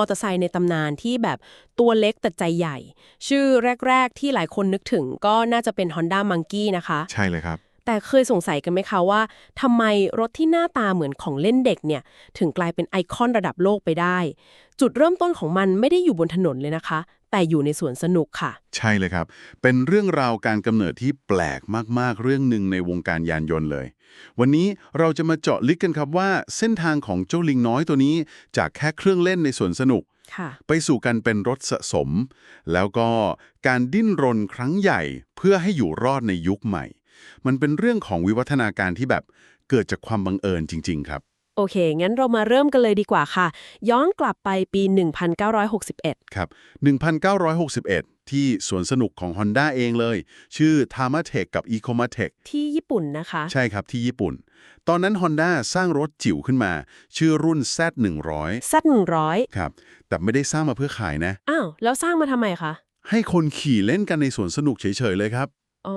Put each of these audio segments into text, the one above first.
อเตอร์ไซค์ในตำนานที่แบบตัวเล็กแต่ใจใหญ่ ชื่อแรก ๆ ที่หลายคนนึกถึงก็น่าจะเป็น Honda Monkey นะคะ ใช่เลยครับ แต่เคยสงสัยกันไหมคะว่าทำไมรถที่หน้าตาเหมือนของเล่นเด็กเนี่ย ถึงกลายเป็นไอคอนระดับโลกไปได้ จุดเริ่มต้นของมันไม่ได้อยู่บนถนนเลยนะคะ แต่อยู่ในสวนสนุกค่ะ ใช่เลยครับ เป็นเรื่องราวการกำเนิดที่แปลกมากๆ เรื่องหนึ่งในวงการยานยนต์เลย วันนี้เราจะมาเจาะลึกกันครับว่า เส้นทางของเจ้าลิงน้อยตัวนี้ จากแค่เครื่องเล่นในสวนสนุกค่ะไปสู่การเป็นรถสะสม แล้วก็การดิ้นรนครั้งใหญ่เพื่อให้อยู่รอดในยุคใหม่ มันเป็นเรื่องของวิวัฒนาการที่แบบเกิดจากความบังเอิญจริง ๆ ครับ โอเค งั้นเรามาเริ่มกันเลยดีกว่าค่ะ ย้อนกลับไปปี 1961 ครับ 1961 ที่สวนสนุกของ Honda เองเลย ชื่อ t a m a t e c กับ e c o m a t e c ที่ญี่ปุ่นนะคะ ใช่ครับที่ญี่ปุ่น ตอนนั้น Honda สร้างรถจิ๋วขึ้นมา ชื่อรุ่น Z100 ซัด100 ครับ แต่ไม่ได้สร้างมาเพื่อขายนะ อ้าว แล้วสร้างมาทำไมคะ ให้คนขี่เล่นกันในสวนสนุกเฉยๆเลยครับ อ๋อ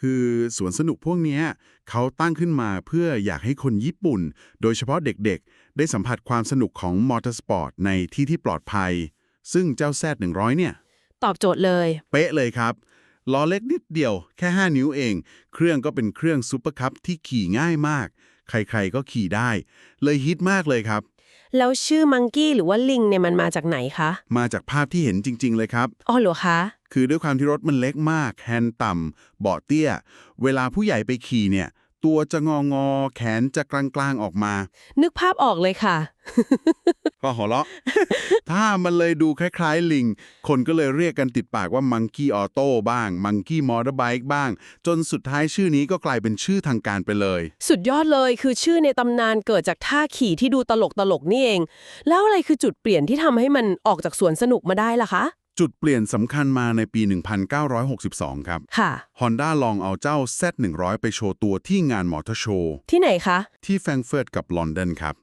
คือสวนสนุกพวกเนี้ยเขาตั้งขึ้นมาเพื่ออยากให้คนญี่ปุ่น โดยเฉพาะเด็กๆ ได้สัมผัสความสนุกของมอเตอร์สปอร์ตในที่ที่ปลอดภัย ซึ่งเจ้า Z100 เนี่ย ตอบโจทย์เลย เป๊ะเลยครับ ล้อเล็กนิดเดียวแค่ 5 นิ้วเอง เครื่องก็เป็นเครื่องซูเปอร์คัพที่ขี่ง่ายมาก ใครๆก็ขี่ได้ เลยฮิตมากเลยครับ แล้วชื่อมังกี้หรือว่าลิงเนี่ยมันมาจากไหนคะ มาจากภาพที่เห็นจริง ๆ เลยครับ อ๋อเหรอคะ คือด้วยความที่รถมันเล็กมาก แฮนด์ต่ำเบาะเตี้ย เวลาผู้ใหญ่ไปขี่เนี่ย ตัวจะงองอๆแขนจะกลางๆออกมา นึกภาพออกเลยค่ะ ก็หัวเราะ ถ้ามันเลยดูคล้ายๆ ลิง คนก็เลยเรียกกันติดปากว่า Monkey Auto บ้าง Monkey Motorbike บ้าง จนสุดท้ายชื่อนี้ก็กลายเป็นชื่อทางการไปเลย สุดยอดเลยคือชื่อในตำนานเกิดจากท่าขี่ที่ดูตลกตลกๆนี่เอง แล้วอะไรคือจุดเปลี่ยนที่ทำให้มันออกจากสวนสนุกมาได้ล่ะคะ จุดเปลี่ยนสำคัญมาในปี 1962 ครับ ค่ะ Honda ลองเอาเจ้า Z100 ไปโชว์ตัวที่งานมอเตอร์โชว์ ที่ไหนคะ ที่แฟรงก์เฟิร์ตกับลอนดอนครับ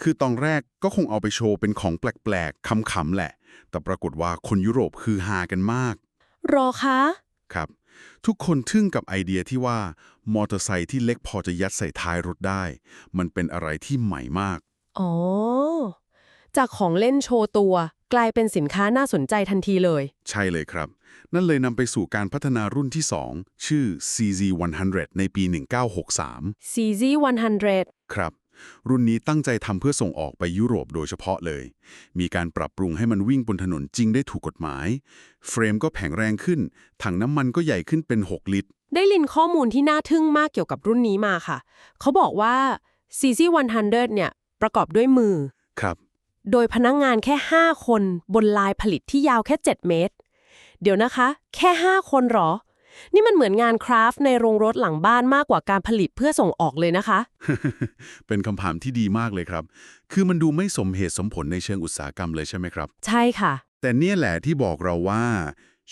คือตอนแรกก็คงเอาไปโชว์เป็นของแปลกๆขำๆแหละ แต่ปรากฏว่าคนยุโรปคือฮากันมาก รอคะ ครับ ทุกคนทึ่งกับไอเดียที่ว่ามอเตอร์ไซค์ที่เล็กพอจะยัดใส่ท้ายรถได้ มันเป็นอะไรที่ใหม่มาก อ๋อ จากของเล่นโชว์ตัว กลายเป็นสินค้าน่าสนใจทันทีเลย ใช่เลยครับ นั่นเลยนำไปสู่การพัฒนารุ่นที่ 2 ชื่อ CZ100 ในปี 1963 CZ 100ครับ รุ่นนี้ตั้งใจทำเพื่อส่งออกไปยุโรปโดยเฉพาะเลย มีการปรับปรุงให้มันวิ่งบนถนนจริงได้ถูกกฎหมาย เฟรมก็แข็งแรงขึ้น ถังน้ำมันก็ใหญ่ขึ้นเป็น 6 ลิตร ได้ลินข้อมูลที่น่าทึ่งมากเกี่ยวกับรุ่นนี้มาค่ะ เขาบอกว่า CZ 100เนี่ยประกอบด้วยมือ ครับ โดยพนักงงานแค่ 5 คนบนลายผลิตที่ยาวแค่ 7 เมตร เดี๋ยวนะคะ แค่ 5 คนเหรอ นี่มันเหมือนงานคราฟต์ในโรงรถหลังบ้านมากกว่าการผลิตเพื่อส่งออกเลยนะคะ เป็นคำถามที่ดีมากเลยครับ คือมันดูไม่สมเหตุสมผลในเชิงอุตสาหกรรมเลยใช่ไหมครับ ใช่ค่ะ แต่เนี่ยแหละที่บอกเราว่า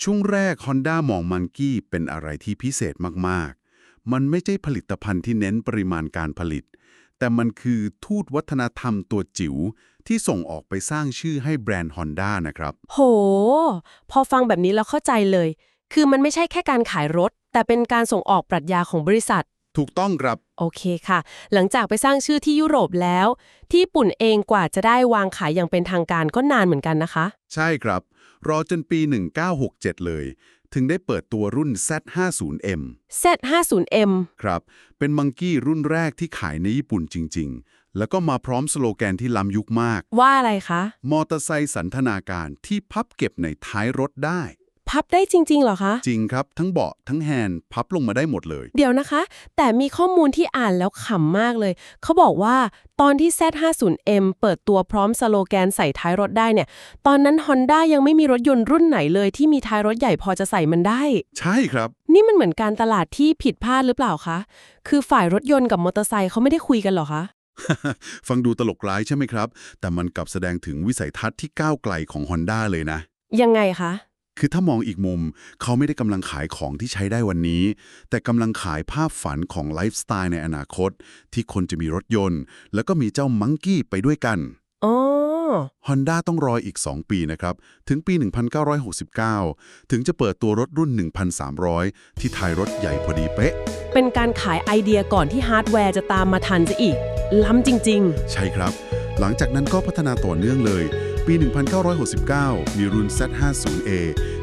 ช่วงแรก Honda มองมันกี้เป็นอะไรที่พิเศษมากๆ มันไม่ใช่ผลิตภัณฑ์ที่เน้นปริมาณการผลิต แต่มันคือทูตวัฒนธรรมตัวจิ๋ว ที่ส่งออกไปสร้างชื่อให้แบรนด์ Honda นะครับ โห พอฟังแบบนี้แล้วเข้าใจเลย คือมันไม่ใช่แค่การขายรถ แต่เป็นการส่งออกปรัชญาของบริษัท ถูกต้องครับ โอเคค่ะ หลังจากไปสร้างชื่อที่ยุโรปแล้ว ที่ญี่ปุ่นเองกว่าจะได้วางขายอย่างเป็นทางการก็นานเหมือนกันนะคะ ใช่ครับ รอจนปี 1967 เลย ถึงได้เปิดตัวรุ่น Z50M Z50M ครับ เป็นมังกี้รุ่นแรกที่ขายในญี่ปุ่นจริง ๆ แล้วก็มาพร้อมสโลแกนที่ล้ำยุคมาก ว่าอะไรคะ มอเตอร์ไซค์สันทนาการที่พับเก็บในท้ายรถได้ พับได้จริง ๆ เหรอคะ จริงครับทั้งเบาะทั้งแฮนด์พับลงมาได้หมดเลย เดี๋ยวนะคะ แต่มีข้อมูลที่อ่านแล้วขำมากเลย เขาบอกว่าตอนที่ Z50M เปิดตัวพร้อมสโลแกนใส่ท้ายรถได้เนี่ย ตอนนั้น Honda ยังไม่มีรถยนต์รุ่นไหนเลยที่มีท้ายรถใหญ่พอจะใส่มันได้ ใช่ครับ นี่มันเหมือนการตลาดที่ผิดพลาดหรือเปล่าคะ คือฝ่ายรถยนต์กับมอเตอร์ไซค์เขาไม่ได้คุยกันเหรอคะ ฟังดูตลกร้ายใช่ไหมครับ แต่มันกลับแสดงถึงวิสัยทัศน์ที่ก้าวไกลของ Honda เลยนะ ยังไงคะ คือถ้ามองอีกมุม เขาไม่ได้กำลังขายของที่ใช้ได้วันนี้ แต่กำลังขายภาพฝันของไลฟ์สไตล์ในอนาคต ที่คนจะมีรถยนต์ แล้วก็มีเจ้ามังกี้ไปด้วยกัน อ๋อ Honda ต้องรออีก 2 ปีนะครับ ถึงปี 1969 ถึงจะเปิดตัวรถรุ่น 1,300 ที่ท้ายรถใหญ่พอดีเป๊ะ เป็นการขายไอเดียก่อนที่ฮาร์ดแวร์จะตามมาทันซะอีก ล้ำจริงใช่ครับ หลังจากนั้นก็พัฒนาต่อเนื่องเลย ปี 1969 มีรุ่น Z50A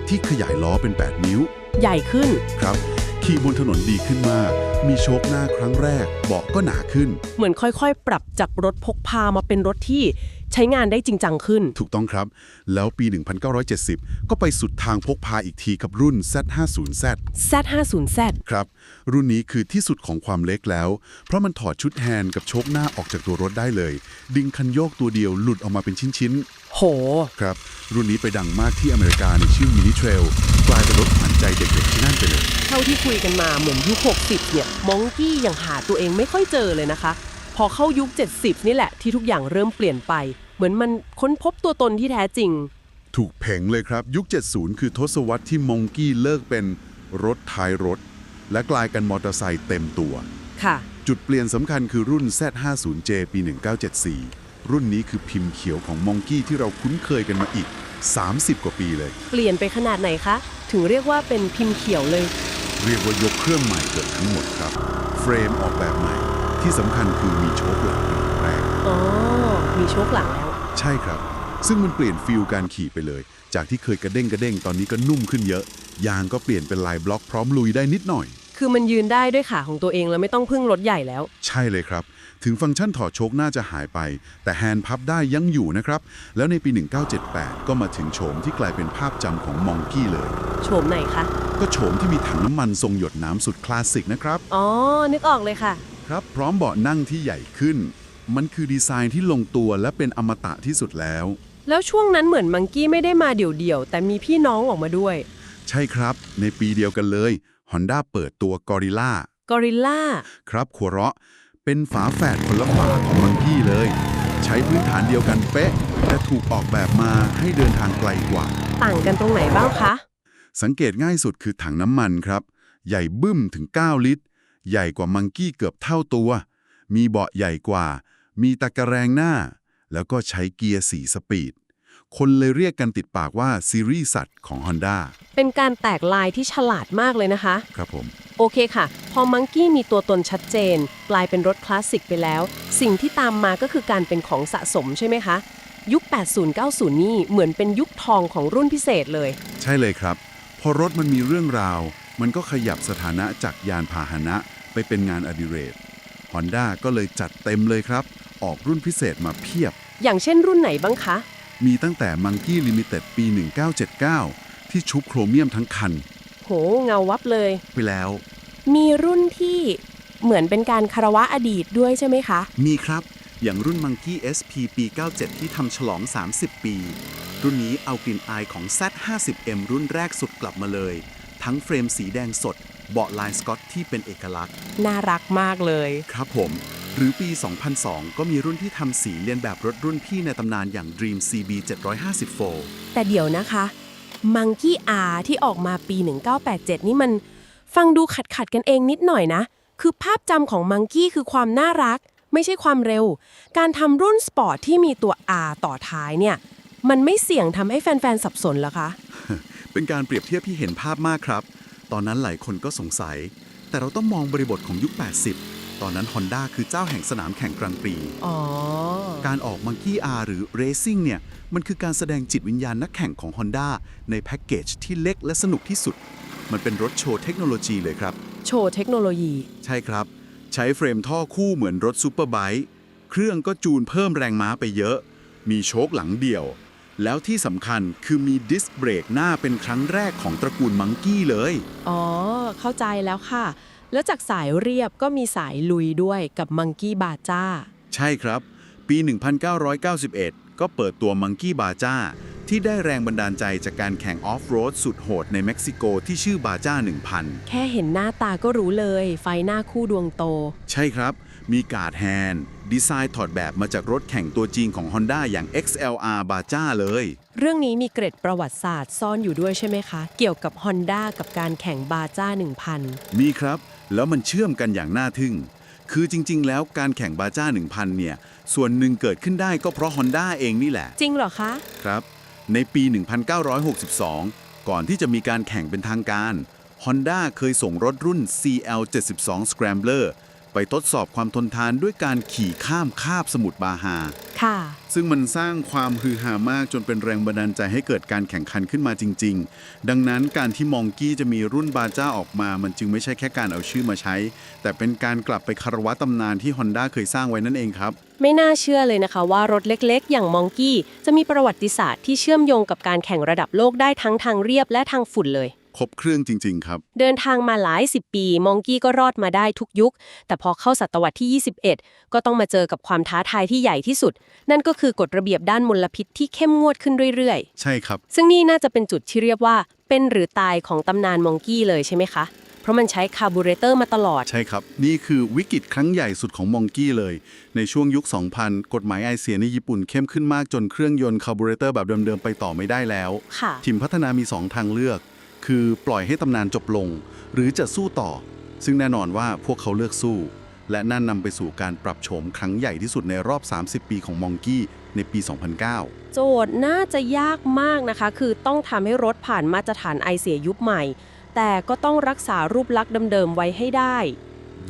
ที่ขยายล้อเป็น 8 นิ้ว ใหญ่ขึ้นครับขี่บนถนนดีขึ้นมาก มีโชคหน้าครั้งแรก เบาะก็หนาขึ้น เหมือนค่อยๆ ปรับจากรถพกพามาเป็นรถที่ ใช้งานได้จริงจังขึ้น ถูกต้องครับ แล้วปี 1970 ก็ไปสุดทางพกพาอีกทีกับรุ่น Z50Z Z50Z ครับ รุ่นนี้คือที่สุดของความเล็กแล้ว เพราะมันถอดชุดแฮนด์กับโชคหน้าออกจากตัวรถได้เลย ดึงคันโยกตัวเดียวหลุดออกมาเป็นชิ้นโหๆครับ รุ่นนี้ไปดังมากที่อเมริกาในชื่อมินิเทรลกลายเป็นรถขวัญใจเด็กๆที่นั่นไปเลย เท่าที่คุยกันมาเหมือนยุค 60 เนี่ย มองกี้ยังหาตัวเองไม่ค่อยเจอเลยนะคะพ อเข้ายุค 70 นี่แหละที่ทุกอย่างเริ่มเปลี่ยนไป เหมือนมันค้นพบตัวตนที่แท้จริง ถูกเพ่งเลยครับยุค 70 คือทศวรรษที่มองกี้เลิกเป็นรถท้ายรถ และกลายกันมอเตอร์ไซค์เต็มตัว ค่ะ จุดเปลี่ยนสำคัญคือรุ่น Z50J ปี 1974 รุ่นนี้คือพิมพ์เขียวของมองกี้ที่เราคุ้นเคยกันมาอีก 30 กว่าปีเลย เปลี่ยนไปขนาดไหนคะ ถึงเรียกว่าเป็นพิมพ์เขียวเลย เรียกว่ายกเครื่องใหม่เกือบทั้งหมดครับ เฟรมออกแบบใหม่ ที่สำคัญคือมีโชคหลังเป็นแรก อ๋อ มีโชคหลังแล้ว ใช่ครับ ซึ่งมันเปลี่ยนฟิลการขี่ไปเลย จากที่เคยกระเด้งกระเด้งตอนนี้ก็นุ่มขึ้นเยอะ ยางก็เปลี่ยนเป็นลายบล็อกพร้อมลุยได้นิดหน่อย คือมันยืนได้ด้วยขาของตัวเองแล้วไม่ต้องพึ่งรถใหญ่แล้ว ใช่เลยครับ ถึงฟังก์ชันถอดโชคน่าจะหายไป แต่แฮนด์พับได้ยังอยู่นะครับ แล้วในปี 1978 ก็มาถึงโฉมที่กลายเป็นภาพจำของมองกี้เลย โฉมไหนคะ ก็โฉมที่มีถังน้ำมันทรงหยดน้ำสุดคลาสสิกนะครับ อ๋อ นึกออกเลยค่ะ ครับ พร้อมเบาะนั่งที่ใหญ่ขึ้น มันคือดีไซน์ที่ลงตัวและเป็นอมตะที่สุดแล้ว แล้วช่วงนั้นเหมือนมังกี้ไม่ได้มาเดี่ยวๆ แต่มีพี่น้องออกมาด้วย ใช่ครับ ในปีเดียวกันเลย Honda เปิดตัว Gorilla กอริลล่า ครับขัวเราะ เป็นฝาแฝดคนละฝาของมังกี้เลย ใช้พื้นฐานเดียวกันเป๊ะ แต่ถูกออกแบบมาให้เดินทางไกลกว่า ต่างกันตรงไหนบ้างคะ สังเกตง่ายสุดคือถังน้ำมันครับ ใหญ่บึ้มถึง 9 ลิตร ใหญ่กว่ามังกี้เกือบเท่าตัว มีเบาะใหญ่กว่า มีตะกระแรงหน้า แล้วก็ใช้เกียร์สีสปีด คนเลยเรียกกันติดปากว่าซีรีส์สัตว์ของ Honda เป็นการแตกลายที่ฉลาดมากเลยนะคะ ครับผม โอเคค่ะ พอมังกี้มีตัวตนชัดเจน กลายเป็นรถคลาสสิกไปแล้ว สิ่งที่ตามมาก็คือการเป็นของสะสมใช่ไหมคะ ยุค 80-90 นี่เหมือนเป็นยุคทองของรุ่นพิเศษเลย ใช่เลยครับ พอรถมันมีเรื่องราว มันก็ขยับสถานะจากยานพาหนะไปเป็นงานอดิเรก Honda ก็เลยจัดเต็มเลยครับ ออกรุ่นพิเศษมาเพียบ อย่างเช่นรุ่นไหนบ้างคะ มีตั้งแต่ Monkey Limited ปี 1979 ที่ชุบโครเมียมทั้งคัน โห เงาวับเลย ไปแล้ว มีรุ่นที่เหมือนเป็นการคารวะอดีตด้วยใช่ไหมคะ มีครับ อย่างรุ่น Monkey SP ปี 97 ที่ทำฉลอง 30 ปี รุ่นนี้เอากลิ่นอายของ Z50M รุ่นแรกสุดกลับมาเลย ทั้งเฟรมสีแดงสด เบาะลายสกอตที่เป็นเอกลักษณ์ น่ารักมากเลย ครับผม หรือปี 2002 ก็มีรุ่นที่ทำสีเลียนแบบรถรุ่นพี่ในตำนานอย่าง Dream CB 754แต่เดี๋ยวนะคะ Monkey R ที่ออกมาปี 1987 นี่มันฟังดูขัดขัดๆกันเองนิดหน่อยนะ คือภาพจำของ Monkey คือความน่ารัก ไม่ใช่ความเร็ว การทำรุ่นสปอร์ตที่มีตัว R ต่อท้ายเนี่ย มันไม่เสี่ยงทำให้แฟน ๆ สับสนเหรอคะ เป็นการเปรียบเทียบที่เห็นภาพมากครับ ตอนนั้นหลายคนก็สงสัย แต่เราต้องมองบริบทของยุค 80 ตอนนั้น Honda คือเจ้าแห่งสนามแข่งกลางปีอ๋อ การออก Monkey R หรือ Racing เนี่ย มันคือการแสดงจิตวิญญาณนักแข่งของ Honda ในแพ็กเกจที่เล็กและสนุกที่สุด มันเป็นรถโชว์เทคโนโลยีเลยครับ โชว์เทคโนโลยี ใช่ครับ ใช้เฟรมท่อคู่เหมือนรถซูเปอร์ไบค์เครื่องก็จูนเพิ่มแรงม้าไปเยอะ มีโชคหลังเดี่ยว แล้วที่สำคัญคือมีดิสเบรกหน้าเป็นครั้งแรกของตระกูลมังกี้เลย อ๋อ เข้าใจแล้วค่ะ แล้วจากสายเรียบก็มีสายลุยด้วยกับ Monkey b a j a ใช่ครับ ปี 1991 ก็เปิดตัวมังกี้บาจ้า ที่ได้แรงบันดาลใจจากการแข่งออฟโรดสุดโหดในเม็กซิโกที่ชื่อบาจ้า 1000 แค่เห็นหน้าตาก็รู้เลย ไฟหน้าคู่ดวงโต ใช่ครับ มีการ์ดแฮนด์ ดีไซน์ถอดแบบมาจากรถแข่งตัวจริงของ Honda อย่าง XLR บาจ้าเลย เรื่องนี้มีเกร็ดประวัติศาสตร์ซ่อนอยู่ด้วยใช่ไหมคะ เกี่ยวกับ Honda กับการแข่งบาจ้า1000 มีครับ แล้วมันเชื่อมกันอย่างน่าทึ่ง คือจริง ๆ แล้วการแข่งบาจ้า1000 เนี่ย ส่วนหนึ่งเกิดขึ้นได้ก็เพราะ Honda เองนี่แหละ จริงเหรอคะ ครับ ในปี 1962 ก่อนที่จะมีการแข่งเป็นทางการ Honda เคยส่งรถรุ่น CL72 Scrambler ไปทดสอบความทนทานด้วยการขี่ข้ามคาบสมุทรบาฮาค่ะ ซึ่งมันสร้างความฮือฮามากจนเป็นแรงบันดาลใจให้เกิดการแข่งขันขึ้นมาจริง ๆ ดังนั้นการที่มองกี้จะมีรุ่นบาจ้าออกมา มันจึงไม่ใช่แค่การเอาชื่อมาใช้ แต่เป็นการกลับไปคารวะตำนานที่ Honda เคยสร้างไว้นั่นเองครับ ไม่น่าเชื่อเลยนะคะว่ารถเล็กๆ อย่างมองกี้จะมีประวัติศาสตร์ที่เชื่อมโยงกับการแข่งระดับโลกได้ทั้งทางเรียบและทางฝุ่นเลย ครบเครื่องจริง ๆ ครับ เดินทางมาหลายสิบปี มองกี้ก็รอดมาได้ทุกยุค แต่พอเข้าศตวรรษที่ 21 ก็ต้องมาเจอกับความท้าทายที่ใหญ่ที่สุด นั่นก็คือกฎระเบียบด้านมลพิษที่เข้มงวดขึ้นเรื่อยใช่ครับๆซึ่งนี่น่าจะเป็นจุดที่เรียกว่า เป็นหรือตายของตำนานมองกี้เลยใช่ไหมคะ เพราะมันใช้คาร์บูเรเตอร์มาตลอด ใช่ครับ นี่คือวิกฤตครั้งใหญ่สุดของมองกี้เลย ในช่วงยุค 2000 กฎหมายไอเสียในญี่ปุ่นเข้มขึ้นมากจนเครื่องยนต์คาร์บูเรเตอร์แบบเดิมๆไปต่อไม่ได้แล้ว ค่ะ ทีมพัฒนามี2ทางเลือก คือปล่อยให้ตำนานจบลง หรือจะสู้ต่อ ซึ่งแน่นอนว่าพวกเขาเลือกสู้ และนั่นนำไปสู่การปรับโฉมครั้งใหญ่ที่สุดในรอบ 30 ปีของมองกี้ในปี 2009 โจทย์น่าจะยากมากนะคะ คือต้องทำให้รถผ่านมาตรฐานไอเสียยุคใหม่ แต่ก็ต้องรักษารูปลักษณ์เดิมๆไว้ให้ได้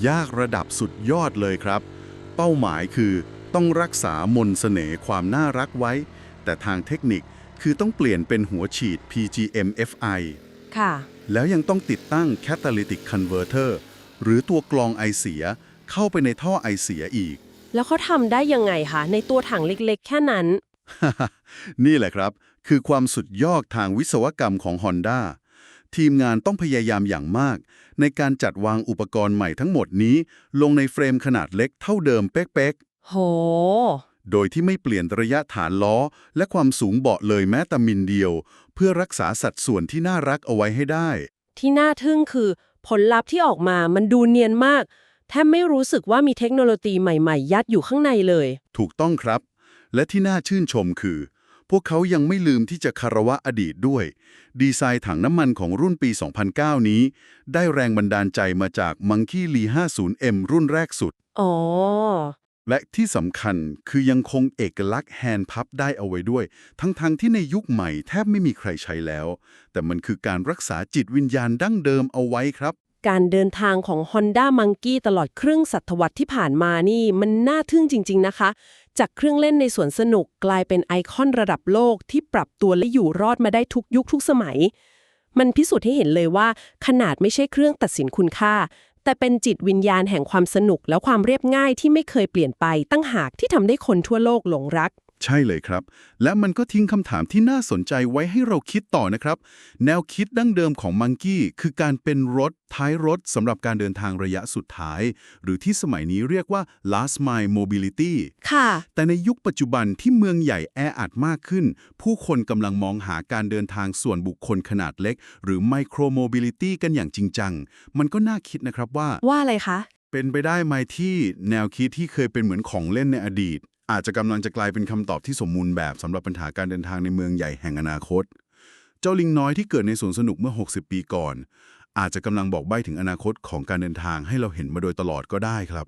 ยากระดับสุดยอดเลยครับ เป้าหมายคือต้องรักษามนสเสน่ห์ความน่ารักไว้ แต่ทางเทคนิคคือต้องเปลี่ยนเป็นหัวฉีด PGM-FI ค่ะ แล้วยังต้องติดตั้ง Catalytic Converter หรือตัวกรองไอเสียเข้าไปในท่อไอเสียอีก แล้วเขาทำได้ยังไงคะในตัวถังเล็กๆ แค่นั้น นี่แหละครับ คือความสุดยอดทางวิศวกรรมของ Honda ทีมงานต้องพยายามอย่างมาก ในการจัดวางอุปกรณ์ใหม่ทั้งหมดนี้ ลงในเฟรมขนาดเล็กเท่าเดิมเป๊กโหๆ โดยที่ไม่เปลี่ยนระยะฐานล้อ และความสูงเบาะเลยแม้แต่มิลเดียว เพื่อรักษาสัดส่วนที่น่ารักเอาไว้ให้ได้ ที่น่าทึ่งคือผลลัพธ์ที่ออกมามันดูเนียนมาก แทบไม่รู้สึกว่ามีเทคโนโลยีใหม่ๆ ยัดอยู่ข้างในเลย ถูกต้องครับ และที่น่าชื่นชมคือ พวกเขายังไม่ลืมที่จะคารวะอดีตด้วย ดีไซน์ถังน้ำมันของรุ่นปี 2009 นี้ ได้แรงบันดาลใจมาจาก Monkey Lee 50M รุ่นแรกสุด อ๋อ และที่สำคัญคือยังคงเอกลักษณ์แฮนด์พับได้เอาไว้ด้วย ทั้งๆทที่ในยุคใหม่แทบไม่มีใครใช้แล้ว แต่มันคือการรักษาจิตวิญญาณดั้งเดิมเอาไว้ครับ การเดินทางของ Honda Monkey ตลอดครึ่งศตวรรษที่ผ่านมานี่มันน่าทึ่งจริง ๆนะคะ จากเครื่องเล่นในสวนสนุกกลายเป็นไอคอนระดับโลกที่ปรับตัวและอยู่รอดมาได้ทุกยุคทุกสมัย มันพิสูจน์ให้เห็นเลยว่า ขนาดไม่ใช่เครื่องตัดสินคุณค่า แต่เป็นจิตวิญญาณแห่งความสนุกและความเรียบง่ายที่ไม่เคยเปลี่ยนไปตั้งหากที่ทำได้คนทั่วโลกหลงรัก ใช่เลยครับ และมันก็ทิ้งคำถามที่น่าสนใจไว้ให้เราคิดต่อนะครับ แนวคิดดั้งเดิมของมังกี้คือการเป็นรถท้ายรถสำหรับการเดินทางระยะสุดท้าย หรือที่สมัยนี้เรียกว่า last mile mobility ค่ะ แต่ในยุคปัจจุบันที่เมืองใหญ่แออัดมากขึ้น ผู้คนกำลังมองหาการเดินทางส่วนบุคคลขนาดเล็ก หรือ micro mobility กันอย่างจริงจัง มันก็น่าคิดนะครับว่า ว่าอะไรคะ เป็นไปได้ไหมที่แนวคิดที่เคยเป็นเหมือนของเล่นในอดีต อาจจะกำลังจะกลายเป็นคำตอบที่สมมูลแบบสำหรับปัญหาการเดินทางในเมืองใหญ่แห่งอนาคต เจ้าลิงน้อยที่เกิดในสวนสนุกเมื่อ 60 ปีก่อน อาจจะกำลังบอกใบ้ถึงอนาคตของการเดินทางให้เราเห็นมาโดยตลอดก็ได้ครับ